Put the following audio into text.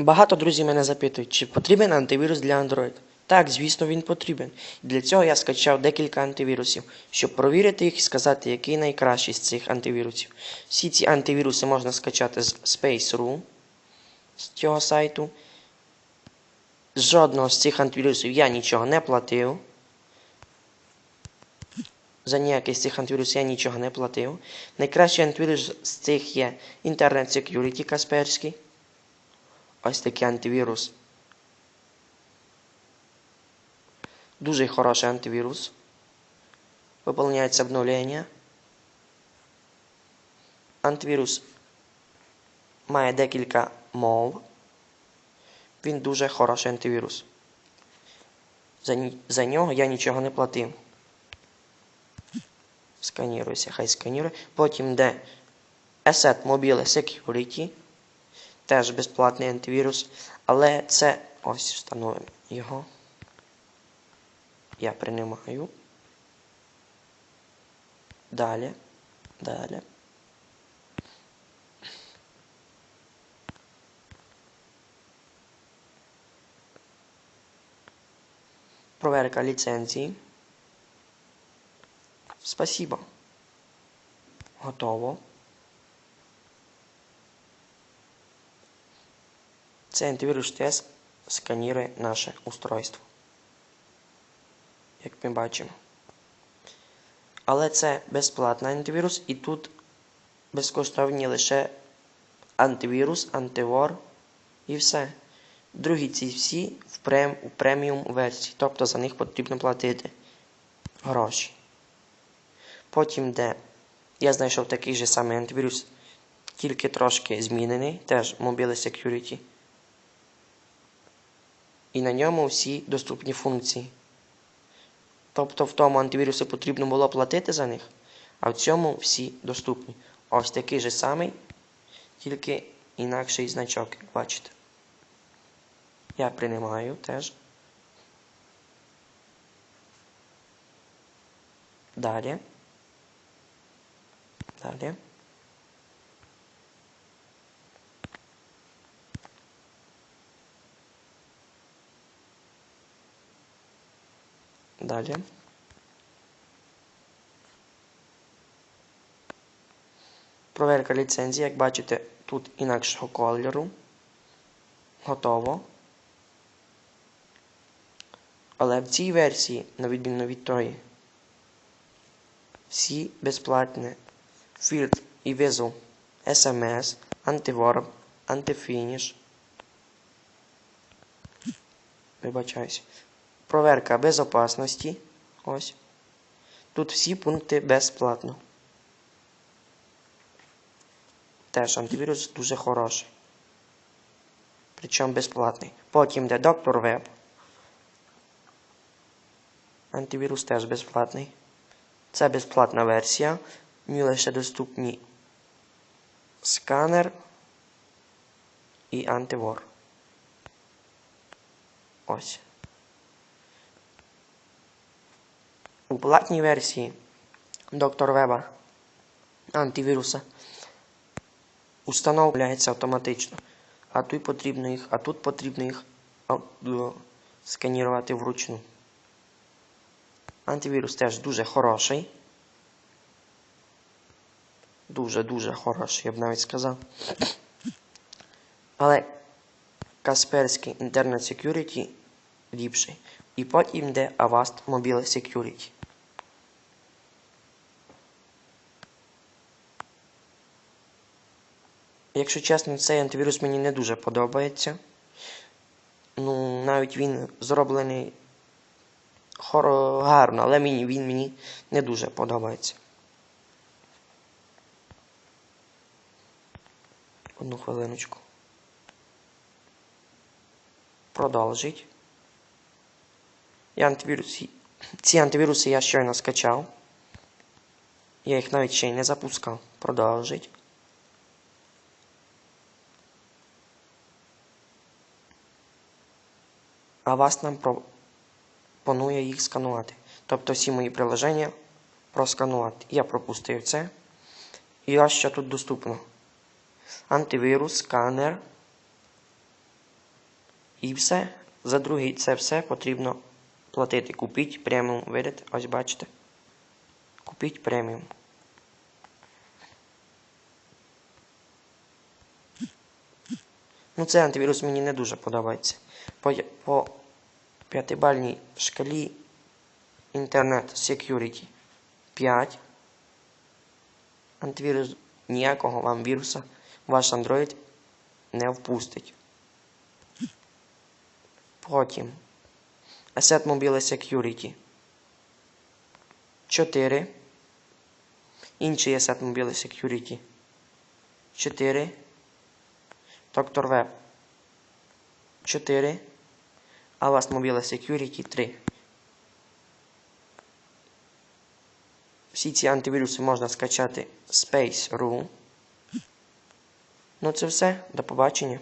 Багато друзів мене запитують, чи потрібен антивірус для Android. Так, звісно, він потрібен. Для цього я скачав декілька антивірусів, щоб провірити їх і сказати, який найкращий з цих антивірусів. Всі ці антивіруси можна скачати з Space.ru, з цього сайту. Жодного з цих антивірусів я нічого не платив. За ніякий з цих антивірусів я нічого не платив. Найкращий антивірус з цих є Internet Security Касперський. Ось такий антивірус. Дуже хороший антивірус. Виповняється обновлення. Антивірус має декілька мов. Він дуже хороший антивірус. За, за нього я нічого не платив. Сканіруйся, хай сканірує. Потім йде Asset Mobile Security. Теж безплатний антивірус. Але це ось встановимо його. Я приймаю. Далі. Далі. Проверка ліцензії. Спасибо. Готово. Цей антивірус тест сканірує наше устройство. Як ми бачимо. Але це безплатний антивірус і тут безкоштовні лише антивірус, антивор і все. Другі ці всі в, прем, у преміум версії, тобто за них потрібно платити гроші. Потім де я знайшов такий же самий антивірус, тільки трошки змінений, теж Mobile Security. І на ньому всі доступні функції. Тобто в тому антивірусі потрібно було платити за них, а в цьому всі доступні. Ось такий же самий, тільки інакший значок, як бачите. Я приймаю теж. Далі. Далі. Далі. Проверка ліцензії, як бачите, тут інакшого кольору. Готово. Але в цій версії, на відміну від тої, всі безплатні фільтр і визов SMS, антиворм, антифініш. Вибачаюсь. Проверка безопасності. Ось. Тут всі пункти безплатно. Теж антивірус дуже хороший. Причому безплатний. Потім йде доктор Веб. Антивірус теж безплатний. Це безплатна версія. В лише доступні сканер і антивор. Ось. У платній версії доктор Веба антивіруса установляється автоматично. А тут потрібно їх, а тут потрібно їх е, сканірувати вручну. Антивірус теж дуже хороший. Дуже-дуже хороший, я б навіть сказав. Але Касперський Internet Security ліпший. І потім йде Avast Mobile Security. Якщо чесно, цей антивірус мені не дуже подобається. Ну, навіть він зроблений хоро гарно, але мені, він мені не дуже подобається. Одну хвилиночку. Продовжить. І антивірус, ці антивіруси я щойно скачав. Я їх навіть ще й не запускав. Продовжить. А вас нам пропонує їх сканувати. Тобто всі мої приложення просканувати. Я пропустив це. І ось що тут доступно. Антивірус, сканер, І все. За другий це все потрібно платити. Купіть преміум. Видите? Ось бачите. Купіть преміум. Ну, цей антивірус мені не дуже подобається. По, по п'ятибальній шкалі Internet Security 5. Антивірус ніякого вам віруса ваш Android не впустить. Потім Asset Mobile Security 4. Інший Asset Mobile Security 4. Dr. Web 4. Avast Mobile Security 3. Всі ці антивіруси можна скачати Space.ru. Ну це все. До побачення.